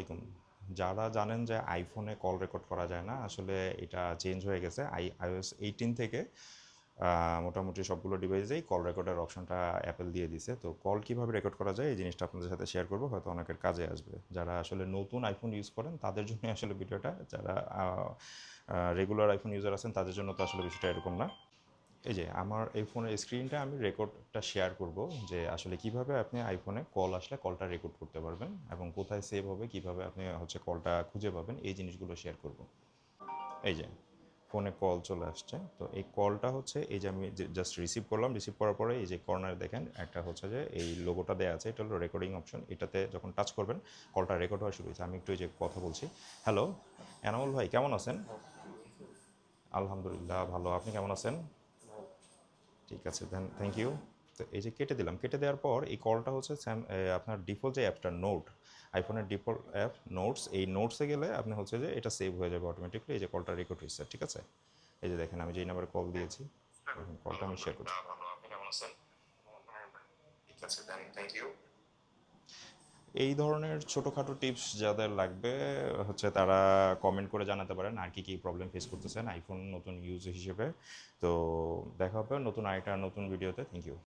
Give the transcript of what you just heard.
আলাইকুম যারা জানেন যে আইফোনে কল রেকর্ড করা যায় না, আসলে এটা চেঞ্জ হয়ে গেছে। আই আইওএস এইটিন থেকে মোটামুটি সবগুলো ডিভাইসেই কল রেকর্ডের অপশনটা অ্যাপেল দিয়ে দিছে। তো কল কীভাবে রেকর্ড করা যায়, এই জিনিসটা আপনাদের সাথে শেয়ার করব, হয়তো অনেকের কাজে আসবে। যারা আসলে নতুন আইফোন ইউজ করেন, তাদের জন্য আসলে ভিডিওটা যারা রেগুলার আইফোন ইউজার আছেন, তাদের জন্য তো আসলে বিষয়টা এরকম না। এই যে আমার এই ফোনের স্ক্রিনটা আমি রেকর্ডটা শেয়ার করব যে আসলে কীভাবে আপনি আইফোনে কল আসলে কলটা রেকর্ড করতে পারবেন এবং কোথায় সেভ হবে, কীভাবে আপনি হচ্ছে কলটা খুঁজে পাবেন, এই জিনিসগুলো শেয়ার করব। এই যে ফোনে কল চলে আসছে, তো এই কলটা হচ্ছে এই যে আমি জাস্ট রিসিভ করলাম রিসিভ করার পরে এই যে কর্নার দেখেন, একটা হচ্ছে যে এই লোগোটা দেওয়া আছে, এটা হলো রেকর্ডিং অপশন এটাতে যখন টাচ করবেন কলটা রেকর্ড হওয়া শুরু হয়েছে। আমি একটু এই যে কথা বলছি। হ্যালো এনামুল ভাই, কেমন আছেন? আলহামদুলিল্লাহ, ভালো। আপনি কেমন আছেন? ঠিক আছে দেন থ্যাংক ইউ তো এই যে কেটে দিলাম কেটে দেওয়ার পর এই কলটা হচ্ছে স্যাম আপনার ডিফল্ট যে অ্যাপটা নোট আইফোনের ডিফল্ট অ্যাপ নোটস এই নোটসে গেলে আপনি হচ্ছে যে এটা সেভ হয়ে যাবে অটোমেটিকলি এই যে কলটা রেকর্ড হয়েছে ঠিক আছে? এই যে দেখেন আমি যেই নাম্বারে কল দিয়েছি কলটা আমি শেয়ার করছি। ঠিক আছে দেন থ্যাংক ইউ এই ধরনের ছোটোখাটো টিপস যাদের লাগবে, হচ্ছে তারা কমেন্ট করে জানাতে পারেন আর কি কী প্রবলেম ফেস করতেছেন আইফোন নতুন ইউজ হিসেবে। তো দেখা হবে নতুন আরেকটা নতুন ভিডিওতে থ্যাংক ইউ